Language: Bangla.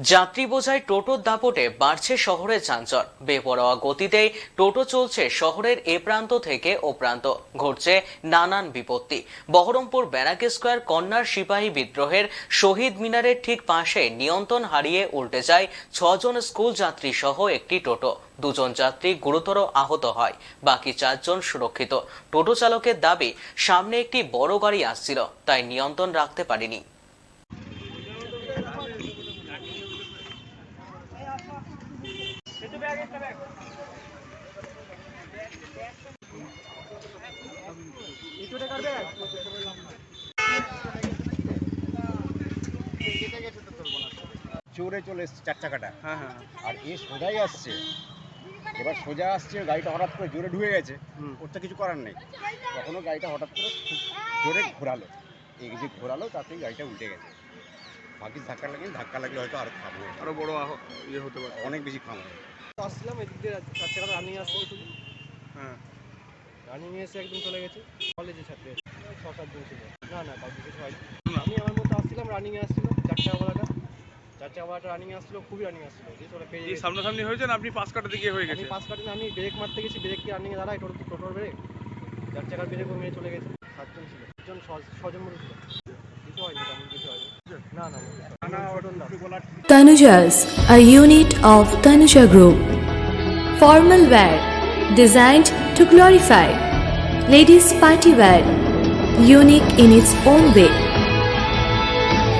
যাত্রী বোঝায় টোটোর দাপটে বাড়ছে শহরের চাঞ্চল। বেপরোয়া গতিতেই টোটো চলছে শহরের এ প্রান্ত থেকে ও প্রান্ত। ঘটছে নানান বিপত্তি। বহরমপুর ব্যারাক স্কোয়ার কন্যার সিপাহী বিদ্রোহের শহীদ মিনারের ঠিক পাশে নিয়ন্ত্রণ হারিয়ে উল্টে যায় ছজন স্কুল যাত্রী সহ একটি টোটো। দুজন যাত্রী গুরুতর আহত হয়, বাকি চারজন সুরক্ষিত। টোটো চালকের দাবি, সামনে একটি বড় গাড়ি আসছিল, তাই নিয়ন্ত্রণ রাখতে পারেনি। জোরে চলে এসছে চার চাকাটা। হ্যাঁ হ্যাঁ। আর এ সোজাই আসছে। এবার সোজা আসছে গাড়িটা হঠাৎ করে জোরে ঢুকে গেছে। হুম। ওর তো কিছু করার নেই। তখনও গাড়িটা হঠাৎ করে খুব জোরে ঘোরালো। এই যে ঘোরালো তাতেই গাড়িটা উল্টে গেছে। বাকি ধাক্কা লাগেনি ধাক্কা লাগলে হয়তো আরও খাব আরও বড় ইয়ে হতে পারে। অনেক বেশি খাব আসছিলাম এদিক দিয়ে চার চাকা রানিং আসছে শুধু হ্যাঁ। রানিং এসে একদম চলে গেছে। কলেজে ছাত্রী ছ সাতজন ছিল। না না কাউকে কিছু হয়নি। আমি আমার মতো আসছিলাম রানিং এ আসছিল চার চাকাওয়ালাটা চার রানিং খুবই রানিং দিয়ে পেয়ে এই সামনাসামনি হয়েছে না? আপনি পাশ কাটাতে গিয়ে হয়ে আমি গেছে? পাঁচ কাটিনে আমি ব্রেক মারতে গেছি ব্রেক কি রানিং দাঁড়ায়? টোটো টোটোর ব্রেক চার চাকার ব্রেকও মেরে চলে গেছে। সাতজন ছিল। ছ- ছজন মতো ছিল। কিছু হয়নি তেমন কিছু হয়নি। না না না Tanuja's, a unit of Tanuja Group. Formal wear designed to glorify. Ladies' party wear, unique in its own way.